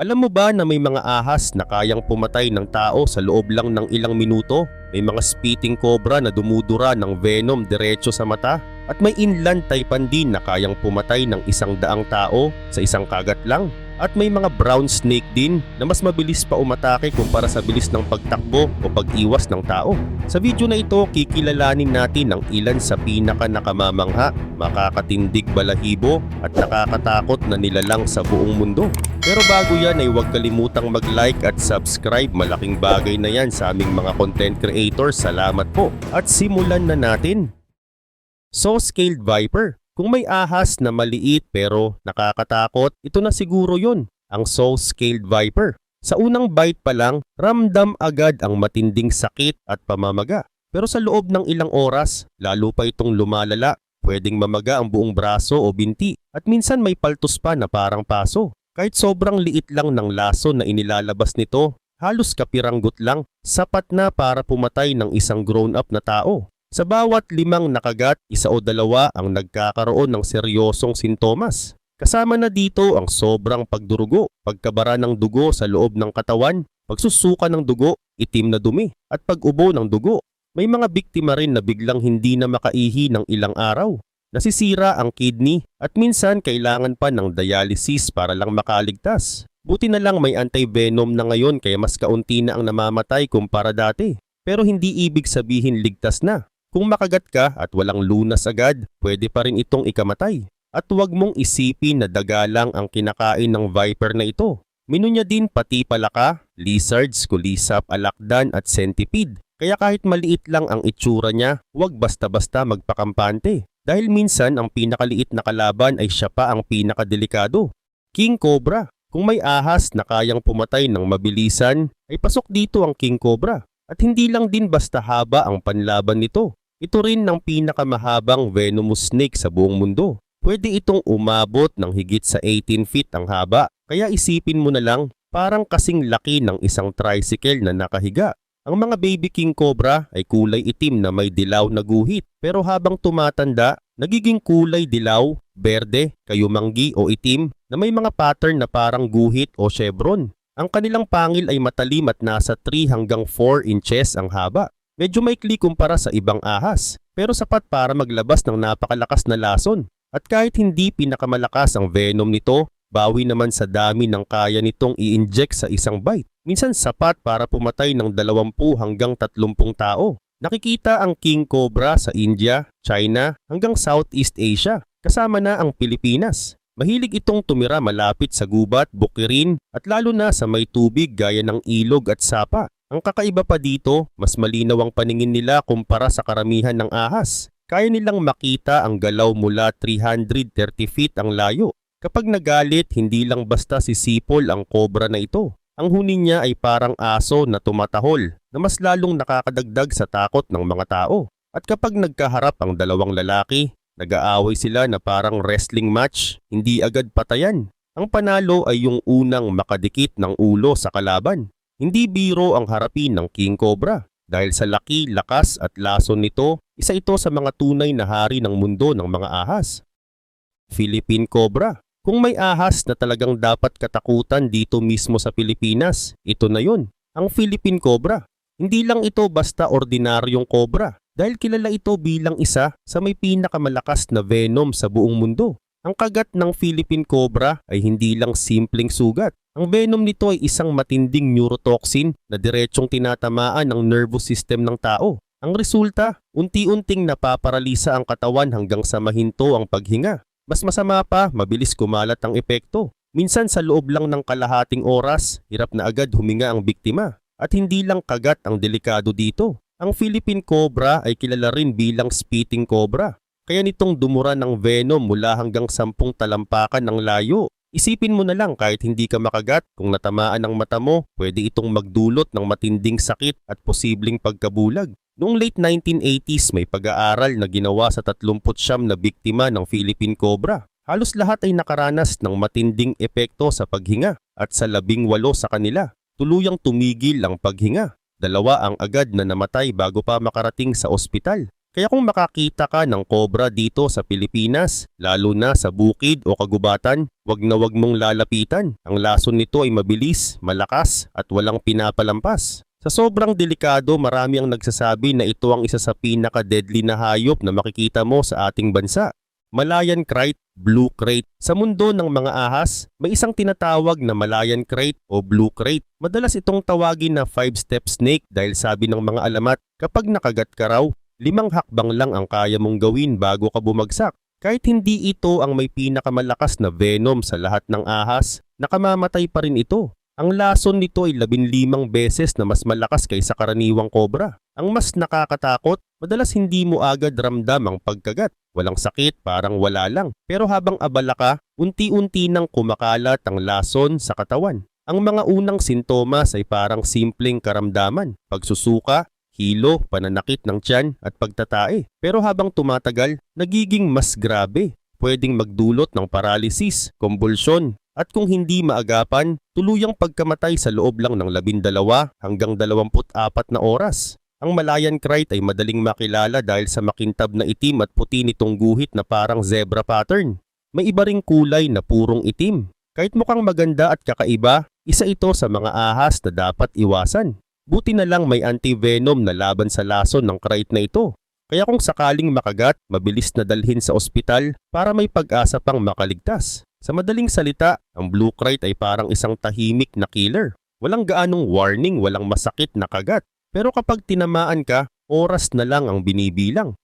Alam mo ba na may mga ahas na kayang pumatay ng tao sa loob lang ng ilang minuto? May mga spitting cobra na dumudura ng venom diretso sa mata? At may inland taipan din na kayang pumatay ng isang daang tao sa isang kagat lang? At may mga brown snake din na mas mabilis pa umatake kumpara sa bilis ng pagtakbo o pag-iwas ng tao. Sa video na ito, kikilalanin natin ang ilan sa pinaka nakamamangha, makakatindig balahibo at nakakatakot na nilalang sa buong mundo. Pero bago yan ay huwag kalimutang mag-like at subscribe. Malaking bagay na yan sa aming mga content creators. Salamat po. At simulan na natin. Saw-scaled viper. Kung may ahas na maliit pero nakakatakot, ito na siguro yon ang saw-scaled viper. Sa unang bite pa lang, ramdam agad ang matinding sakit at pamamaga. Pero sa loob ng ilang oras, lalo pa itong lumalala. Pwedeng mamaga ang buong braso o binti at minsan may paltos pa na parang paso. Kahit sobrang liit lang ng laso na inilalabas nito, halos kapiranggot lang, sapat na para pumatay ng isang grown-up na tao. Sa bawat limang nakagat, isa o dalawa ang nagkakaroon ng seryosong sintomas. Kasama na dito ang sobrang pagdurugo, pagkabara ng dugo sa loob ng katawan, pagsusuka ng dugo, itim na dumi, at pag-ubo ng dugo. May mga biktima rin na biglang hindi na makaihi ng ilang araw. Nasisira ang kidney at minsan kailangan pa ng dialysis para lang makaligtas. Buti na lang may anti-venom na ngayon kaya mas kaunti na ang namamatay kumpara dati. Pero hindi ibig sabihin ligtas na. Kung makagat ka at walang lunas agad, pwede pa rin itong ikamatay. At huwag mong isipin na daga lang ang kinakain ng viper na ito. Minu niya din pati palaka, lizards, kulisap, alakdan at centipede. Kaya kahit maliit lang ang itsura niya, huwag basta-basta magpakampante. Dahil minsan ang pinakaliit na kalaban ay siya pa ang pinakadelikado. King Cobra. Kung may ahas na kayang pumatay ng mabilisan, ay pasok dito ang King Cobra. At hindi lang din basta haba ang panlaban nito. Ito rin ng pinakamahabang venomous snake sa buong mundo. Pwede itong umabot ng higit sa 18 feet ang haba. Kaya isipin mo na lang, parang kasing laki ng isang tricycle na nakahiga. Ang mga baby king cobra ay kulay itim na may dilaw na guhit. Pero habang tumatanda, nagiging kulay dilaw, berde, kayumanggi o itim na may mga pattern na parang guhit o chevron. Ang kanilang pangil ay matalim at nasa 3 hanggang 4 inches ang haba. Medyo maikli kumpara sa ibang ahas, pero sapat para maglabas ng napakalakas na lason. At kahit hindi pinakamalakas ang venom nito, bawi naman sa dami ng kaya nitong i-inject sa isang bite. Minsan sapat para pumatay ng 20 hanggang 30 tao. Nakikita ang king cobra sa India, China hanggang Southeast Asia, kasama na ang Pilipinas. Mahilig itong tumira malapit sa gubat, bukirin at lalo na sa may tubig gaya ng ilog at sapa. Ang kakaiba pa dito, mas malinaw ang paningin nila kumpara sa karamihan ng ahas. Kaya nilang makita ang galaw mula 330 feet ang layo. Kapag nagalit, hindi lang basta si Sipol ang kobra na ito. Ang huni niya ay parang aso na tumatahol na mas lalong nakakadagdag sa takot ng mga tao. At kapag nagkaharap ang dalawang lalaki, nag-aaway sila na parang wrestling match, hindi agad patayan. Ang panalo ay yung unang makadikit ng ulo sa kalaban. Hindi biro ang harapin ng King Cobra. Dahil sa laki, lakas at lason nito, isa ito sa mga tunay na hari ng mundo ng mga ahas. Philippine Cobra. Kung may ahas na talagang dapat katakutan dito mismo sa Pilipinas, ito na yon, ang Philippine Cobra. Hindi lang ito basta ordinaryong cobra dahil kilala ito bilang isa sa may pinakamalakas na venom sa buong mundo. Ang kagat ng Philippine Cobra ay hindi lang simpleng sugat. Ang venom nito ay isang matinding neurotoxin na diretsong tinatamaan ng nervous system ng tao. Ang resulta, unti-unting napaparalisa ang katawan hanggang sa mahinto ang paghinga. Mas masama pa, mabilis kumalat ang epekto. Minsan sa loob lang ng kalahating oras, hirap na agad huminga ang biktima. At hindi lang kagat ang delikado dito. Ang Philippine Cobra ay kilala rin bilang spitting cobra. Kaya nitong dumura ng venom mula hanggang sampung talampakan ng layo. Isipin mo na lang kahit hindi ka makagat, kung natamaan ang mata mo, pwede itong magdulot ng matinding sakit at posibleng pagkabulag. Noong late 1980s may pag-aaral na ginawa sa 39 na biktima ng Philippine Cobra. Halos lahat ay nakaranas ng matinding epekto sa paghinga at sa labing walo sa kanila, tuluyang tumigil ang paghinga. Dalawa ang agad na namatay bago pa makarating sa ospital. Kaya kung makakita ka ng cobra dito sa Pilipinas, lalo na sa bukid o kagubatan, wag na wag mong lalapitan. Ang lason nito ay mabilis, malakas at walang pinapalampas. Sa sobrang delikado, marami ang nagsasabi na ito ang isa sa pinaka-deadly na hayop na makikita mo sa ating bansa. Malayan Krait, Blue Crate. Sa mundo ng mga ahas, may isang tinatawag na Malayan Krait o Blue Crate. Madalas itong tawagin na five-step snake dahil sabi ng mga alamat, kapag nakagat ka raw, limang hakbang lang ang kaya mong gawin bago ka bumagsak. Kahit hindi ito ang may pinakamalakas na venom sa lahat ng ahas, nakamamatay pa rin ito. Ang lason nito ay labinlimang beses na mas malakas kaysa karaniwang kobra. Ang mas nakakatakot, madalas hindi mo agad ramdam ang pagkagat. Walang sakit, parang wala lang. Pero habang abala ka, unti-unti nang kumakalat ang lason sa katawan. Ang mga unang sintomas ay parang simpleng karamdaman. Pagsusuka, hilo, pananakit ng tiyan at pagtatae. Pero habang tumatagal, nagiging mas grabe. Pwedeng magdulot ng paralysis, kumbulsyon, at kung hindi maagapan, tuluyang pagkamatay sa loob lang ng 12 hanggang 24 na oras. Ang Malayan Krait ay madaling makilala dahil sa makintab na itim at puti nitong guhit na parang zebra pattern. May iba ring kulay na purong itim. Kahit mukhang maganda at kakaiba, isa ito sa mga ahas na dapat iwasan. Buti na lang may anti-venom na laban sa lason ng krait na ito. Kaya kung sakaling makagat, mabilis na dalhin sa ospital para may pag-asa pang makaligtas. Sa madaling salita, ang blue krait ay parang isang tahimik na killer. Walang gaanong warning, walang masakit na kagat. Pero kapag tinamaan ka, oras na lang ang binibilang.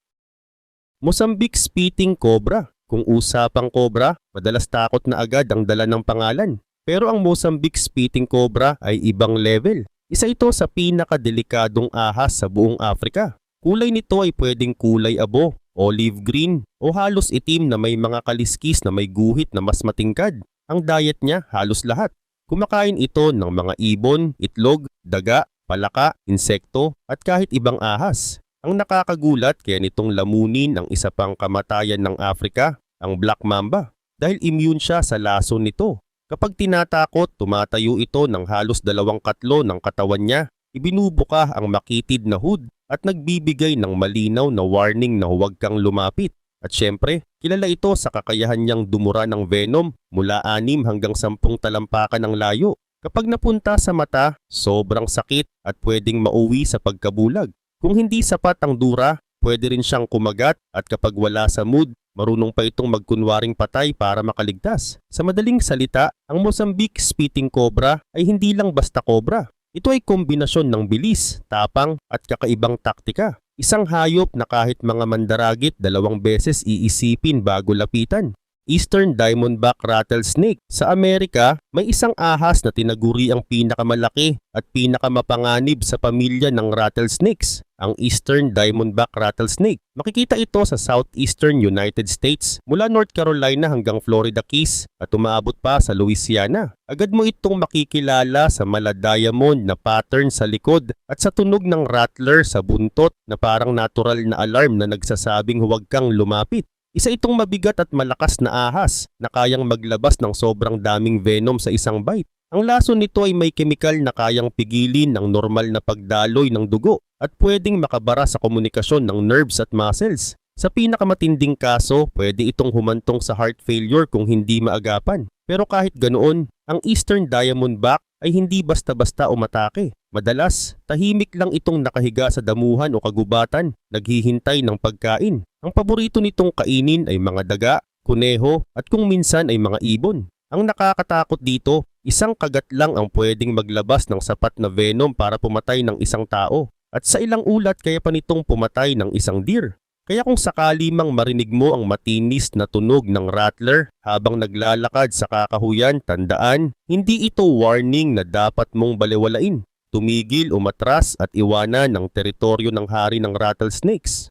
Mozambique Spitting Cobra. Kung usapang cobra, madalas takot na agad ang dala ng pangalan. Pero ang Mozambique Spitting Cobra ay ibang level. Isa ito sa pinakadelikadong ahas sa buong Afrika. Kulay nito ay pwedeng kulay abo, olive green, o halos itim na may mga kaliskis na may guhit na mas matingkad. Ang diet niya halos lahat. Kumakain ito ng mga ibon, itlog, daga, palaka, insekto at kahit ibang ahas. Ang nakakagulat kaya nitong lamunin ang isa pang kamatayan ng Afrika, ang black mamba, dahil immune siya sa lason nito. Kapag tinatakot, tumatayo ito ng halos dalawang katlo ng katawan niya, ibinubuka ang makitid na hood at nagbibigay ng malinaw na warning na huwag kang lumapit. At syempre, kilala ito sa kakayahan niyang dumura ng venom mula 6 hanggang 10 talampakan ng layo. Kapag napunta sa mata, sobrang sakit at pwedeng mauwi sa pagkabulag. Kung hindi sapat ang dura, pwede rin siyang kumagat at kapag wala sa mood, marunong pa itong magkunwaring patay para makaligtas. Sa madaling salita, ang Mozambique Spitting Cobra ay hindi lang basta cobra. Ito ay kombinasyon ng bilis, tapang at kakaibang taktika. Isang hayop na kahit mga mandaragit dalawang beses iisipin bago lapitan. Eastern Diamondback Rattlesnake. Sa Amerika, may isang ahas na tinaguri ang pinakamalaki at pinakamapanganib sa pamilya ng rattlesnakes, ang Eastern Diamondback Rattlesnake. Makikita ito sa southeastern United States mula North Carolina hanggang Florida Keys at umaabot pa sa Louisiana. Agad mo itong makikilala sa mala diamond na pattern sa likod at sa tunog ng rattler sa buntot na parang natural na alarm na nagsasabing huwag kang lumapit. Isa itong mabigat at malakas na ahas na kayang maglabas ng sobrang daming venom sa isang bite. Ang lason nito ay may kemikal na kayang pigilin ng normal na pagdaloy ng dugo at pwedeng makabara sa komunikasyon ng nerves at muscles. Sa pinakamatinding kaso, pwede itong humantong sa heart failure kung hindi maagapan. Pero kahit ganoon, ang Eastern Diamondback ay hindi basta-basta umatake. Madalas, tahimik lang itong nakahiga sa damuhan o kagubatan, naghihintay ng pagkain. Ang paborito nitong kainin ay mga daga, kuneho at kung minsan ay mga ibon. Ang nakakatakot dito, isang kagat lang ang pwedeng maglabas ng sapat na venom para pumatay ng isang tao. At sa ilang ulat kaya pa nitong pumatay ng isang deer. Kaya kung sakali mang marinig mo ang matinis na tunog ng rattler habang naglalakad sa kakahuyan, tandaan, hindi ito warning na dapat mong baliwalain. Tumigil, umatras at iwanan ng teritoryo ng hari ng rattlesnakes.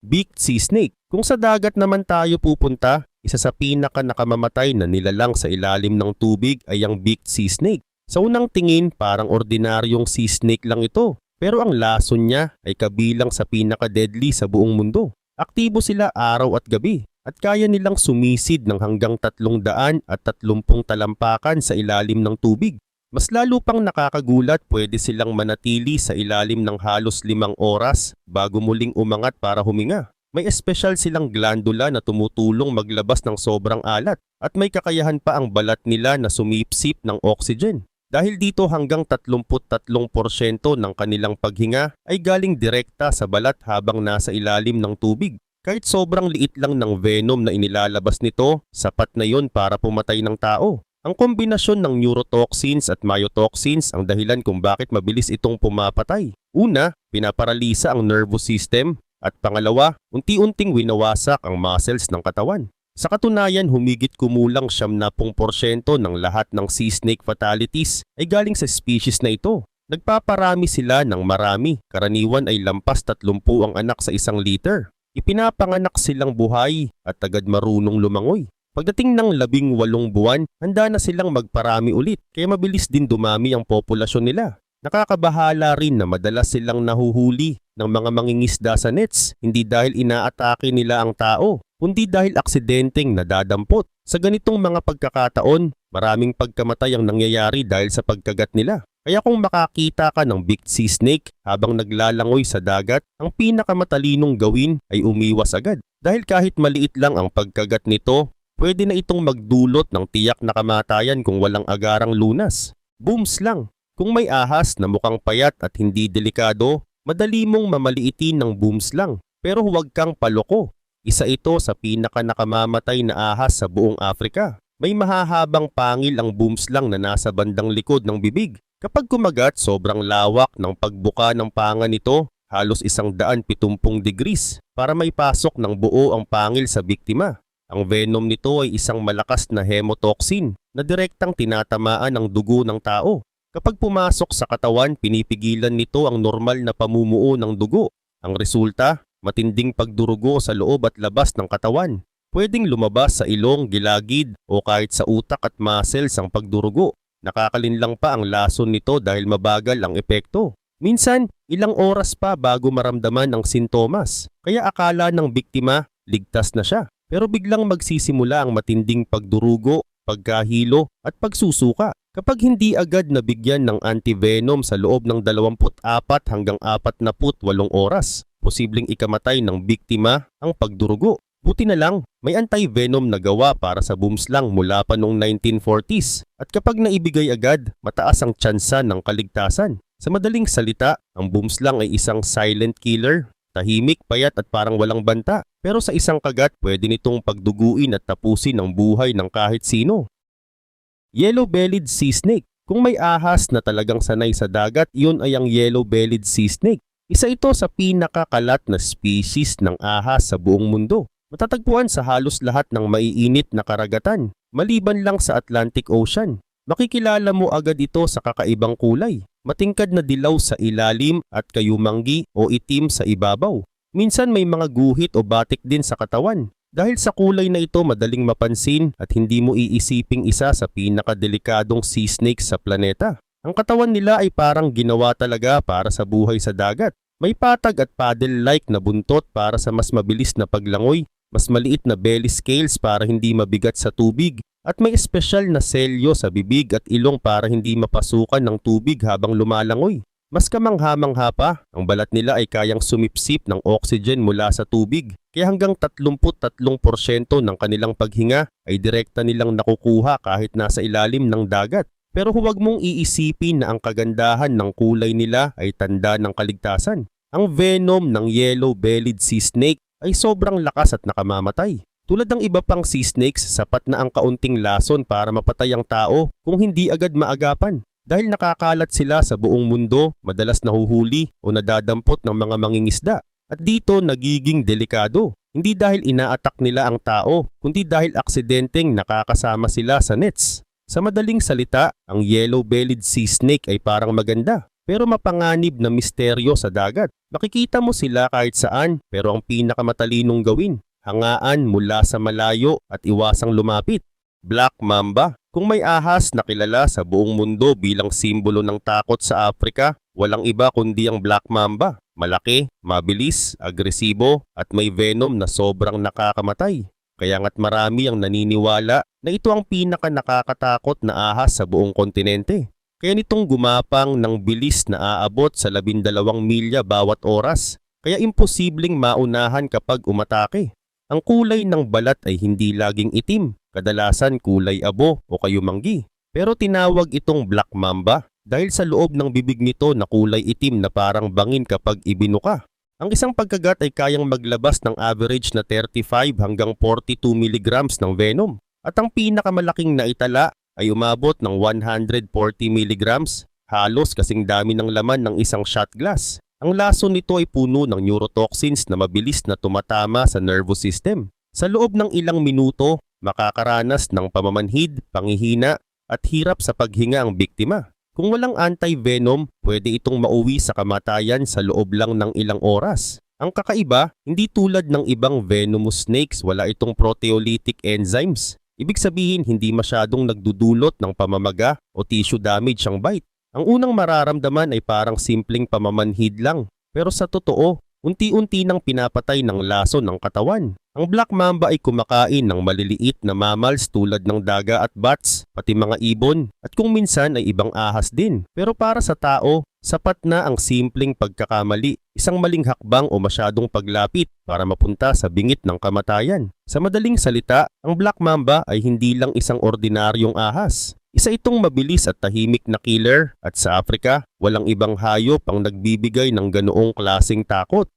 Beaked Sea Snake. Kung sa dagat naman tayo pupunta, isa sa pinaka nakamamatay na nilalang sa ilalim ng tubig ay ang Beaked Sea Snake. Sa unang tingin, parang ordinaryong sea snake lang ito. Pero ang lason niya ay kabilang sa pinaka-deadly sa buong mundo. Aktibo sila araw at gabi at kaya nilang sumisid ng hanggang 300 at 30 talampakan sa ilalim ng tubig. Mas lalo pang nakakagulat pwede silang manatili sa ilalim ng halos limang oras bago muling umangat para huminga. May espesyal silang glandula na tumutulong maglabas ng sobrang alat at may kakayahan pa ang balat nila na sumipsip ng oxygen. Dahil dito hanggang 33% ng kanilang paghinga ay galing direkta sa balat habang nasa ilalim ng tubig. Kahit sobrang liit lang ng venom na inilalabas nito, sapat na yon para pumatay ng tao. Ang kombinasyon ng neurotoxins at myotoxins ang dahilan kung bakit mabilis itong pumapatay. Una, pinaparalisa ang nervous system at pangalawa, unti-unting winawasak ang muscles ng katawan. Sa katunayan, humigit kumulang 70% ng lahat ng sea snake fatalities ay galing sa species na ito. Nagpaparami sila ng marami, karaniwan ay lampas 30 ang anak sa isang liter. Ipinapanganak silang buhay at agad marunong lumangoy. Pagdating ng labing walong buwan, handa na silang magparami ulit kaya mabilis din dumami ang populasyon nila. Nakakabahala rin na madalas silang nahuhuli ng mga mangingisda sa nets hindi dahil inaatake nila ang tao, kundi dahil aksidenteng nadadampot. Sa ganitong mga pagkakataon, maraming pagkamatay ang nangyayari dahil sa pagkagat nila. Kaya kung makakita ka ng big sea snake habang naglalangoy sa dagat, ang pinakamatalinong gawin ay umiwas agad. Dahil kahit maliit lang ang pagkagat nito, pwede na itong magdulot ng tiyak na kamatayan kung walang agarang lunas. Booms lang. Kung may ahas na mukhang payat at hindi delikado, madali mong mamaliitin ng booms lang. Pero huwag kang paloko. Isa ito sa pinaka nakamamatay na ahas sa buong Afrika. May mahahabang pangil ang booms lang na nasa bandang likod ng bibig. Kapag kumagat, sobrang lawak ng pagbuka ng panga nito, halos isang daan pitumpung degrees para may pasok ng buo ang pangil sa biktima. Ang venom nito ay isang malakas na hemotoxin na direktang tinatamaan ang dugo ng tao. Kapag pumasok sa katawan, pinipigilan nito ang normal na pamumuo ng dugo. Ang resulta, matinding pagdurugo sa loob at labas ng katawan. Pwedeng lumabas sa ilong, gilagid o kahit sa utak at muscles ang pagdurugo. Nakakalinlang pa ang lason nito dahil mabagal ang epekto. Minsan, ilang oras pa bago maramdaman ang sintomas. Kaya akala ng biktima, ligtas na siya. Pero biglang magsisimula ang matinding pagdurugo, pagkahilo at pagsusuka. Kapag hindi agad nabigyan ng antivenom sa loob ng 24 hanggang 48 oras, posibleng ikamatay ng biktima ang pagdurugo. Buti na lang, may anti-venom na gawa para sa boomslang mula pa noong 1940s at kapag naibigay agad, mataas ang tsansa ng kaligtasan. Sa madaling salita, ang boomslang ay isang silent killer tahimik, payat at parang walang banta. Pero sa isang kagat, pwede nitong pagduguin at tapusin ang buhay ng kahit sino. Yellow-bellied sea snake. Kung may ahas na talagang sanay sa dagat, iyon ay ang yellow-bellied sea snake. Isa ito sa pinakakalat na species ng ahas sa buong mundo. Matatagpuan sa halos lahat ng maiinit na karagatan, maliban lang sa Atlantic Ocean. Makikilala mo agad ito sa kakaibang kulay, matingkad na dilaw sa ilalim at kayumanggi o itim sa ibabaw. Minsan may mga guhit o batik din sa katawan. Dahil sa kulay na ito madaling mapansin at hindi mo iisiping isa sa pinakadelikadong sea snake sa planeta. Ang katawan nila ay parang ginawa talaga para sa buhay sa dagat. May patag at paddle-like na buntot para sa mas mabilis na paglangoy, mas maliit na belly scales para hindi mabigat sa tubig, at may espesyal na selyo sa bibig at ilong para hindi mapasukan ng tubig habang lumalangoy. Mas kamangha-mangha pa, ang balat nila ay kayang sumipsip ng oxygen mula sa tubig, kaya hanggang 33% ng kanilang paghinga ay direkta nilang nakukuha kahit nasa ilalim ng dagat. Pero huwag mong iisipin na ang kagandahan ng kulay nila ay tanda ng kaligtasan. Ang venom ng yellow-bellied sea snake ay sobrang lakas at nakamamatay. Tulad ng iba pang sea snakes, sapat na ang kaunting lason para mapatay ang tao kung hindi agad maagapan. Dahil nakakalat sila sa buong mundo, madalas nahuhuli o nadadampot ng mga mangingisda. At dito nagiging delikado. Hindi dahil inaatak nila ang tao, kundi dahil aksidenteng nakakasama sila sa nets. Sa madaling salita, ang yellow-bellied sea snake ay parang maganda, pero mapanganib na misteryo sa dagat. Makikita mo sila kahit saan, pero ang pinakamatalinong gawin hangaan mula sa malayo at iwasang lumapit. Black Mamba Kung may ahas na kilala sa buong mundo bilang simbolo ng takot sa Afrika, walang iba kundi ang Black Mamba. Malaki, mabilis, agresibo at may venom na sobrang nakakamatay. Kaya nga't marami ang naniniwala na ito ang pinaka nakakatakot na ahas sa buong kontinente. kaya nitong gumapang ng bilis na aabot sa 12 milya bawat oras, kaya imposibleng maunahan kapag umatake. Ang kulay ng balat ay hindi laging itim, kadalasan kulay abo o kayumanggi. Pero tinawag itong black mamba dahil sa loob ng bibig nito na kulay itim na parang bangin kapag ibinuka. Ang isang pagkagat ay kayang maglabas ng average na 35 hanggang 42 milligrams ng venom. At ang pinakamalaking naitala ay umabot ng 140 milligrams, halos kasing dami ng laman ng isang shot glass. Ang laso nito ay puno ng neurotoxins na mabilis na tumatama sa nervous system. Sa loob ng ilang minuto, makakaranas ng pamamanhid, pangihina, at hirap sa paghinga ang biktima. Kung walang anti-venom, pwede itong mauwi sa kamatayan sa loob lang ng ilang oras. Ang kakaiba, hindi tulad ng ibang venomous snakes, wala itong proteolytic enzymes. Ibig sabihin, hindi masyadong nagdudulot ng pamamaga o tissue damage ang bite. Ang unang mararamdaman ay parang simpleng pamamanhid lang. Pero sa totoo, unti-unti nang pinapatay ng laso ng katawan. Ang black mamba ay kumakain ng maliliit na mammals tulad ng daga at bats, pati mga ibon, at kung minsan ay ibang ahas din. Pero para sa tao, sapat na ang simpleng pagkakamali, isang maling hakbang o masyadong paglapit para mapunta sa bingit ng kamatayan. Sa madaling salita, ang black mamba ay hindi lang isang ordinaryong ahas. Isa itong mabilis at tahimik na killer at sa Afrika, walang ibang hayop ang nagbibigay ng ganoong klasing takot.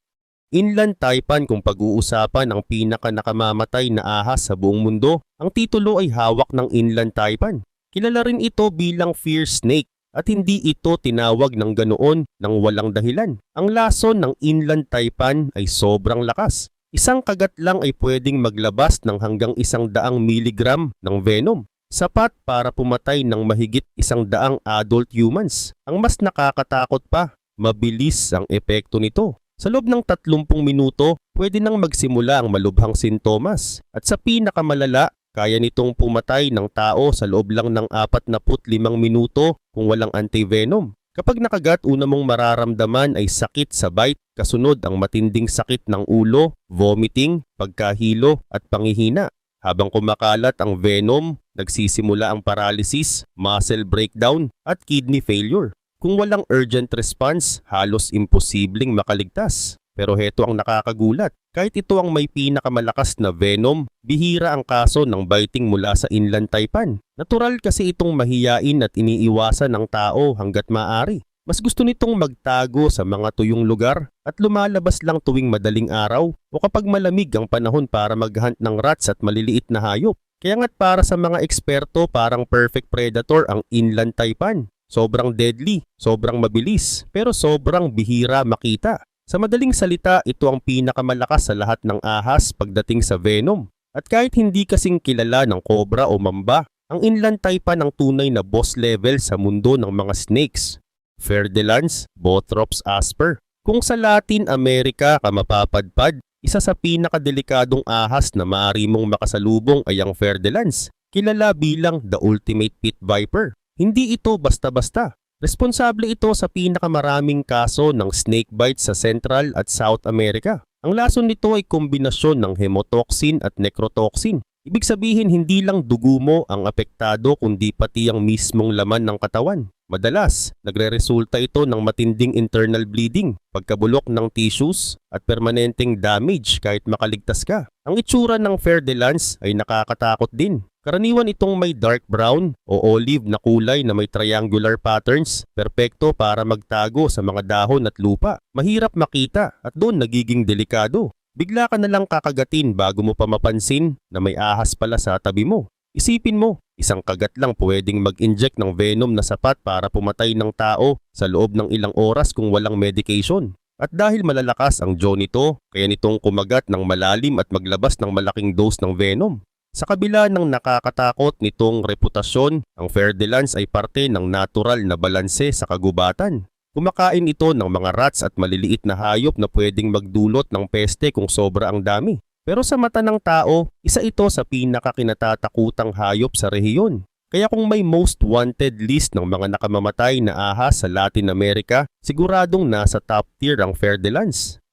Inland taipan kung pag-uusapan ang pinaka nakamamatay na ahas sa buong mundo, ang titulo ay hawak ng inland taipan. Kilala rin ito bilang fear snake at hindi ito tinawag ng ganoon ng walang dahilan. Ang lason ng inland taipan ay sobrang lakas. Isang kagat lang ay pwedeng maglabas ng hanggang isang daang miligram ng venom. Sapat para pumatay ng mahigit isang daang adult humans. Ang mas nakakatakot pa, mabilis ang epekto nito. Sa loob ng 30 minuto, pwede nang magsimula ang malubhang sintomas. At sa pinakamalala, kaya nitong pumatay ng tao sa loob lang ng 45 minuto kung walang antivenom. Kapag nakagat, una mong mararamdaman ay sakit sa bite, kasunod ang matinding sakit ng ulo, vomiting, pagkahilo at pangihina. Habang kumakalat ang venom, nagsisimula ang paralysis, muscle breakdown at kidney failure. Kung walang urgent response, halos imposibleng makaligtas. Pero heto ang nakakagulat. Kahit ito ang may pinakamalakas na venom, bihira ang kaso ng biting mula sa inland taipan. Natural kasi itong mahiyain at iniiwasan ng tao hanggat maaari. Mas gusto nitong magtago sa mga tuyong lugar at lumalabas lang tuwing madaling araw o kapag malamig ang panahon para maghunt ng rats at maliliit na hayop. Kaya nga't para sa mga eksperto parang perfect predator ang inland taipan. Sobrang deadly, sobrang mabilis, pero sobrang bihira makita. Sa madaling salita, ito ang pinakamalakas sa lahat ng ahas pagdating sa venom. At kahit hindi kasing kilala ng cobra o mamba, ang inland taipan ang tunay na boss level sa mundo ng mga snakes. Ferdelans, Bothrops asper. Kung sa Latin America ka mapapadpad, isa sa pinakadelikadong ahas na maaari mong makasalubong ay ang Ferdelans, kilala bilang the ultimate pit viper. Hindi ito basta-basta. Responsable ito sa pinakamaraming kaso ng snake bite sa Central at South America. Ang lason nito ay kombinasyon ng hemotoxin at necrotoxin. Ibig sabihin hindi lang dugo mo ang apektado kundi pati ang mismong laman ng katawan. Madalas, nagre-resulta ito ng matinding internal bleeding, pagkabulok ng tissues, at permanenteng damage kahit makaligtas ka. Ang itsura ng Ferdelans ay nakakatakot din. Karaniwan itong may dark brown o olive na kulay na may triangular patterns, perpekto para magtago sa mga dahon at lupa. Mahirap makita at doon nagiging delikado. Bigla ka na lang kakagatin bago mo pa mapansin na may ahas pala sa tabi mo. Isipin mo, isang kagat lang pwedeng mag-inject ng venom na sapat para pumatay ng tao sa loob ng ilang oras kung walang medication. At dahil malalakas ang jaw nito, kaya nitong kumagat ng malalim at maglabas ng malaking dose ng venom. Sa kabila ng nakakatakot nitong reputasyon, ang Ferdelans ay parte ng natural na balanse sa kagubatan. Kumakain ito ng mga rats at maliliit na hayop na pwedeng magdulot ng peste kung sobra ang dami. Pero sa mata ng tao, isa ito sa pinakakinatatakutang hayop sa rehiyon. Kaya kung may most wanted list ng mga nakamamatay na ahas sa Latin America, siguradong nasa top tier ang Ferdelans.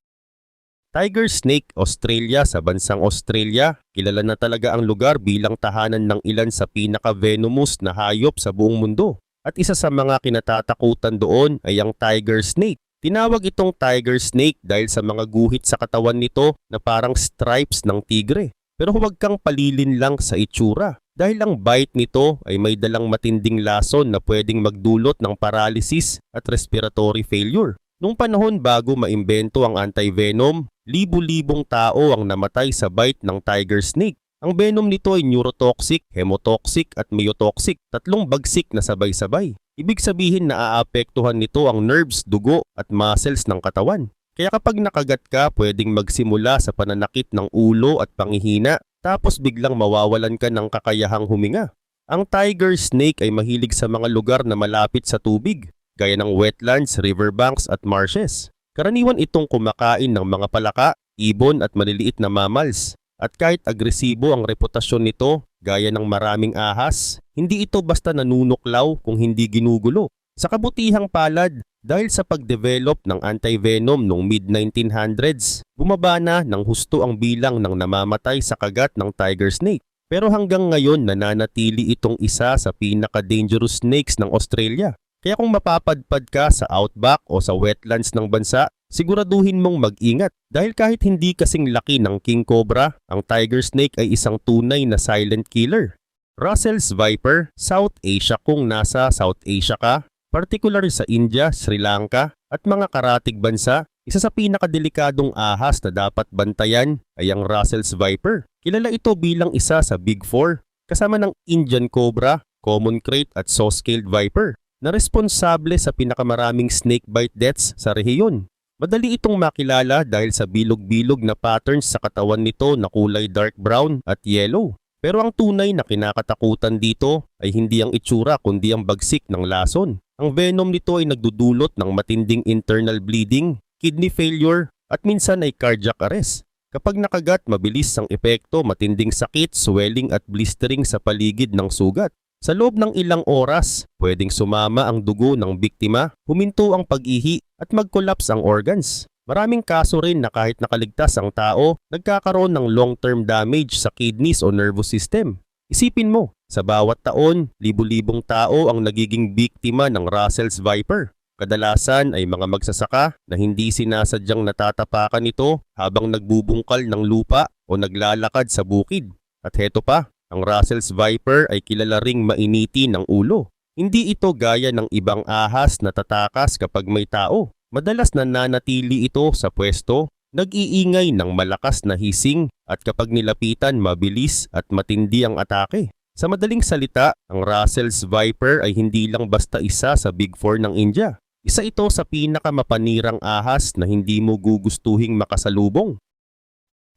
Tiger Snake Australia sa bansang Australia, kilala na talaga ang lugar bilang tahanan ng ilan sa pinaka-venomous na hayop sa buong mundo. At isa sa mga kinatatakutan doon ay ang tiger snake. Tinawag itong tiger snake dahil sa mga guhit sa katawan nito na parang stripes ng tigre. Pero huwag kang palilin lang sa itsura dahil ang bite nito ay may dalang matinding lason na pwedeng magdulot ng paralysis at respiratory failure. Nung panahon bago maimbento ang antivenom, libu-libong tao ang namatay sa bite ng tiger snake. Ang venom nito ay neurotoxic, hemotoxic at myotoxic, tatlong bagsik na sabay-sabay. Ibig sabihin na aapektuhan nito ang nerves, dugo at muscles ng katawan. Kaya kapag nakagat ka, pwedeng magsimula sa pananakit ng ulo at pangihina, tapos biglang mawawalan ka ng kakayahang huminga. Ang tiger snake ay mahilig sa mga lugar na malapit sa tubig, gaya ng wetlands, riverbanks at marshes. Karaniwan itong kumakain ng mga palaka, ibon at maliliit na mammals. At kahit agresibo ang reputasyon nito, gaya ng maraming ahas, hindi ito basta nanunuklaw kung hindi ginugulo. Sa kabutihang palad, dahil sa pagdevelop ng antivenom noong mid-1900s, bumaba na ng husto ang bilang ng namamatay sa kagat ng tiger snake. Pero hanggang ngayon nananatili itong isa sa pinaka-dangerous snakes ng Australia. Kaya kung mapapadpad ka sa outback o sa wetlands ng bansa, siguraduhin mong mag-ingat dahil kahit hindi kasing laki ng king cobra, ang tiger snake ay isang tunay na silent killer. Russell's Viper, South Asia kung nasa South Asia ka, particular sa India, Sri Lanka at mga karatig bansa, isa sa pinakadelikadong ahas na dapat bantayan ay ang Russell's Viper. Kilala ito bilang isa sa Big Four, kasama ng Indian Cobra, Common Crate at Saw-Scaled Viper, na responsable sa pinakamaraming snakebite deaths sa rehiyon. Madali itong makilala dahil sa bilog-bilog na patterns sa katawan nito na kulay dark brown at yellow. Pero ang tunay na kinakatakutan dito ay hindi ang itsura kundi ang bagsik ng lason. Ang venom nito ay nagdudulot ng matinding internal bleeding, kidney failure at minsan ay cardiac arrest. Kapag nakagat, mabilis ang epekto, matinding sakit, swelling at blistering sa paligid ng sugat. Sa loob ng ilang oras, pwedeng sumama ang dugo ng biktima, huminto ang pag-ihi at mag-collapse ang organs. Maraming kaso rin na kahit nakaligtas ang tao, nagkakaroon ng long-term damage sa kidneys o nervous system. Isipin mo, sa bawat taon, libu-libong tao ang nagiging biktima ng Russell's Viper. Kadalasan ay mga magsasaka na hindi sinasadyang natatapakan ito habang nagbubungkal ng lupa o naglalakad sa bukid. At heto pa, ang Russell's Viper ay kilala ring mainiti ng ulo. Hindi ito gaya ng ibang ahas na tatakas kapag may tao. Madalas nananatili ito sa pwesto, nag-iingay ng malakas na hising at kapag nilapitan mabilis at matindi ang atake. Sa madaling salita, ang Russell's Viper ay hindi lang basta isa sa Big Four ng India. Isa ito sa pinakamapanirang ahas na hindi mo gugustuhing makasalubong.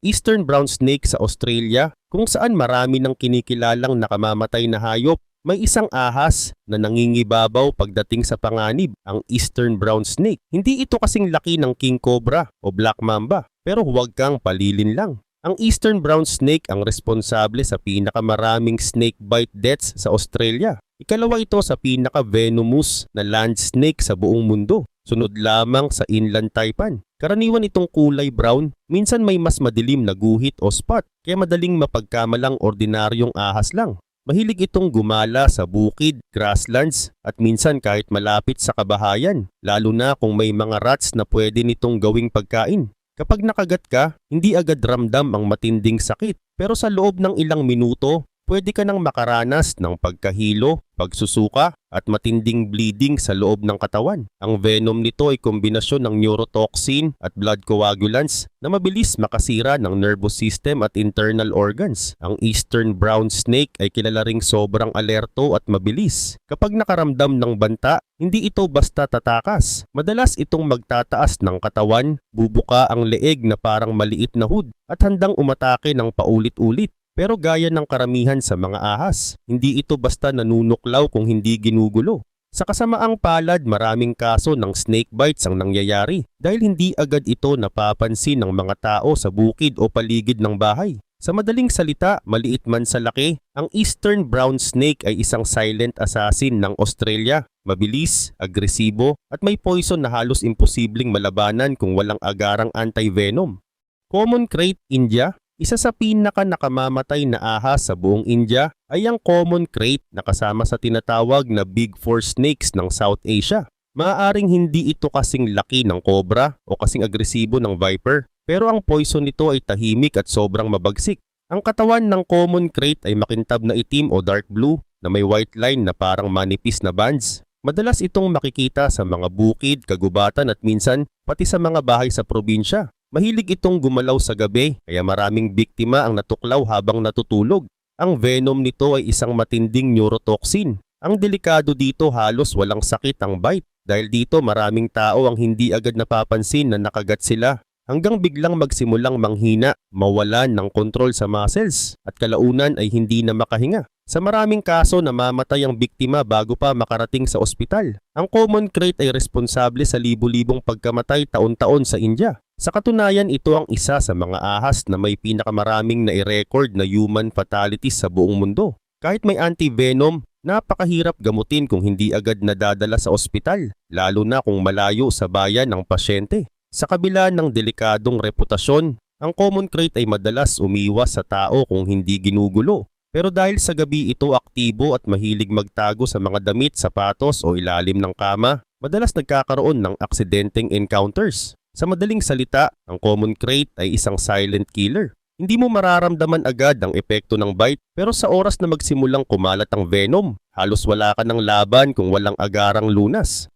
Eastern brown snake sa Australia kung saan marami ng kinikilalang nakamamatay na hayop may isang ahas na nangingibabaw pagdating sa panganib, ang Eastern Brown Snake. Hindi ito kasing laki ng King Cobra o Black Mamba, pero huwag kang palilin lang. Ang Eastern Brown Snake ang responsable sa pinakamaraming snake bite deaths sa Australia. Ikalawa ito sa pinaka-venomous na land snake sa buong mundo. Sunod lamang sa inland taipan. Karaniwan itong kulay brown, minsan may mas madilim na guhit o spot, kaya madaling mapagkamalang ordinaryong ahas lang. Mahilig itong gumala sa bukid, grasslands at minsan kahit malapit sa kabahayan, lalo na kung may mga rats na pwede nitong gawing pagkain. Kapag nakagat ka, hindi agad ramdam ang matinding sakit, pero sa loob ng ilang minuto, pwede ka nang makaranas ng pagkahilo, pagsusuka at matinding bleeding sa loob ng katawan. Ang venom nito ay kombinasyon ng neurotoxin at blood coagulants na mabilis makasira ng nervous system at internal organs. Ang eastern brown snake ay kilala ring sobrang alerto at mabilis. Kapag nakaramdam ng banta, hindi ito basta tatakas. Madalas itong magtataas ng katawan, bubuka ang leeg na parang maliit na hood at handang umatake ng paulit-ulit. Pero gaya ng karamihan sa mga ahas, hindi ito basta nanunuklaw kung hindi ginugulo. Sa kasamaang palad, maraming kaso ng snake bites ang nangyayari dahil hindi agad ito napapansin ng mga tao sa bukid o paligid ng bahay. Sa madaling salita, maliit man sa laki, ang eastern brown snake ay isang silent assassin ng Australia. Mabilis, agresibo, at may poison na halos imposibleng malabanan kung walang agarang anti-venom. Common Crate, India, Isa sa pinaka nakamamatay na ahas sa buong India ay ang common crate na kasama sa tinatawag na Big Four snakes ng South Asia. Maaaring hindi ito kasing laki ng cobra o kasing agresibo ng viper, pero ang poison nito ay tahimik at sobrang mabagsik. Ang katawan ng common crate ay makintab na itim o dark blue na may white line na parang manipis na bands. Madalas itong makikita sa mga bukid, kagubatan at minsan pati sa mga bahay sa probinsya. Mahilig itong gumalaw sa gabi kaya maraming biktima ang natuklaw habang natutulog. Ang venom nito ay isang matinding neurotoxin. Ang delikado dito halos walang sakit ang bite dahil dito maraming tao ang hindi agad napapansin na nakagat sila hanggang biglang magsimulang manghina, mawalan ng kontrol sa muscles at kalaunan ay hindi na makahinga. Sa maraming kaso namamatay ang biktima bago pa makarating sa ospital. Ang common crate ay responsable sa libu-libong pagkamatay taon-taon sa India. Sa katunayan, ito ang isa sa mga ahas na may pinakamaraming na i-record na human fatalities sa buong mundo. Kahit may anti-venom, napakahirap gamutin kung hindi agad nadadala sa ospital, lalo na kung malayo sa bayan ng pasyente. Sa kabila ng delikadong reputasyon, ang common crate ay madalas umiwas sa tao kung hindi ginugulo. Pero dahil sa gabi ito aktibo at mahilig magtago sa mga damit, sapatos o ilalim ng kama, madalas nagkakaroon ng aksidenteng encounters. Sa madaling salita, ang common crate ay isang silent killer. Hindi mo mararamdaman agad ang epekto ng bite pero sa oras na magsimulang kumalat ang venom, halos wala ka ng laban kung walang agarang lunas.